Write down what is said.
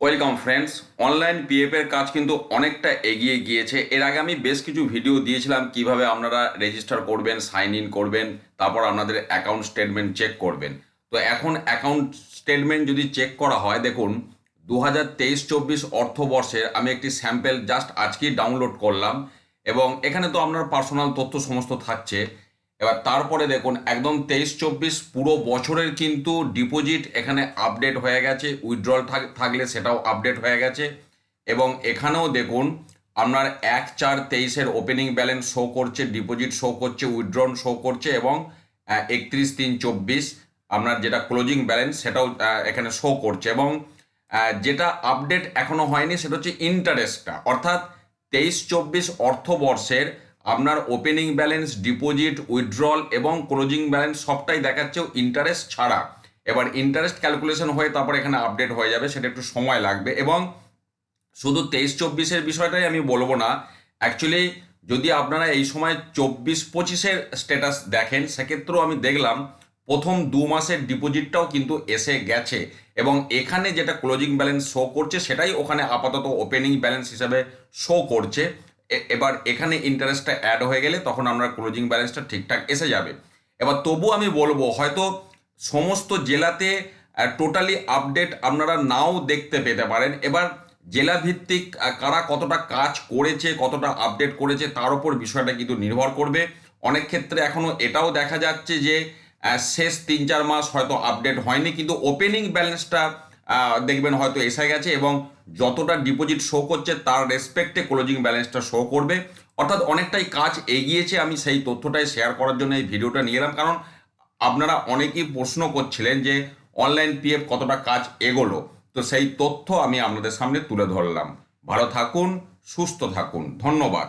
Welcome friends online PF এর কাজ কিন্তু অনেকটা এগিয়ে গিয়েছে। এর আগে আমি বেশ কিছু ভিডিও দিয়েছিলাম, কীভাবে আপনারা রেজিস্টার করবেন সাইন ইন করবেন, তারপর আপনাদের অ্যাকাউন্ট স্টেটমেন্ট চেক করবেন। তো এখন অ্যাকাউন্ট স্টেটমেন্ট যদি চেক করা হয়, দেখুন দু হাজার তেইশ চব্বিশ অর্থবর্ষের আমি একটি স্যাম্পেল জাস্ট আজকেই ডাউনলোড করলাম এবং এখানে তো আপনার পার্সোনাল তথ্য সমস্ত থাকছে। এবার তারপরে দেখুন, একদম তেইশ চব্বিশ পুরো বছরের কিন্তু ডিপোজিট এখানে আপডেট হয়ে গেছে উইথড্রল থাকলে সেটাও আপডেট হয়ে গেছে। এবং এখানেও দেখুন, আপনার এক চার তেইশের ওপেনিং ব্যালেন্স শো করছে ডিপোজিট শো করছে উইথড্রন শো করছে এবং একত্রিশ তিন চব্বিশ আপনার যেটা ক্লোজিং ব্যালেন্স সেটাও এখানে শো করছে। এবং যেটা আপডেট এখনও হয়নি সেটা হচ্ছে ইন্টারেস্টটা অর্থাৎ তেইশ চব্বিশ অর্থবর্ষের আপনার ওপেনিং ব্যালেন্স ডিপোজিট উইথড্রল এবং ক্লোজিং ব্যালেন্স সবটাই দেখাচ্ছে ইন্টারেস্ট ছাড়া। এবার ইন্টারেস্ট ক্যালকুলেশন হয়ে তারপর এখানে আপডেট হয়ে যাবে, সেটা একটু সময় লাগবে এবং শুধু তেইশ চব্বিশের বিষয়টাই আমি বলব না অ্যাকচুয়ালি যদি আপনারা এই সময় চব্বিশ পঁচিশের স্ট্যাটাস দেখেন, সেক্ষেত্রেও আমি দেখলাম প্রথম দু মাসের ডিপোজিটটাও কিন্তু এসে গেছে এবং এখানে যেটা ক্লোজিং ব্যালেন্স শো করছে, সেটাই ওখানে আপাতত ওপেনিং ব্যালেন্স হিসাবে শো করছে। এবার এখানে ইন্টারেস্টটা অ্যাড হয়ে গেলে তখন আমরা ক্লোজিং ব্যালেন্সটা ঠিকঠাক এসে যাবে। এবার তবু আমি বলব, হয়তো সমস্ত জেলাতে টোটালি আপডেট আপনারা নাও দেখতে পেতে পারেন। এবার জেলা ভিত্তিক কারা কতটা কাজ করেছে, কতটা আপডেট করেছে, তার উপর বিষয়টা কিন্তু নির্ভর করবে। অনেক ক্ষেত্রে এখনও এটাও দেখা যাচ্ছে যে শেষ তিন চার মাস হয়তো আপডেট হয়নি, কিন্তু ওপেনিং ব্যালেন্সটা দেখবেন হয়তো এসে গেছে এবং যতটা ডিপোজিট শো করছে, তার রেসপেক্টে ক্লোজিং ব্যালেন্সটা শো করবে। অর্থাৎ অনেকটাই কাজ এগিয়েছে, আমি সেই তথ্যটাই শেয়ার করার জন্য এই ভিডিওটা নিয়ে এলাম। কারণ আপনারা অনেকেই প্রশ্ন করছিলেন যে অনলাইন পিএফ কতটা কাজ এগোলো? তো সেই তথ্য আমি আপনাদের সামনে তুলে ধরলাম। ভালো থাকুন, সুস্থ থাকুন। ধন্যবাদ।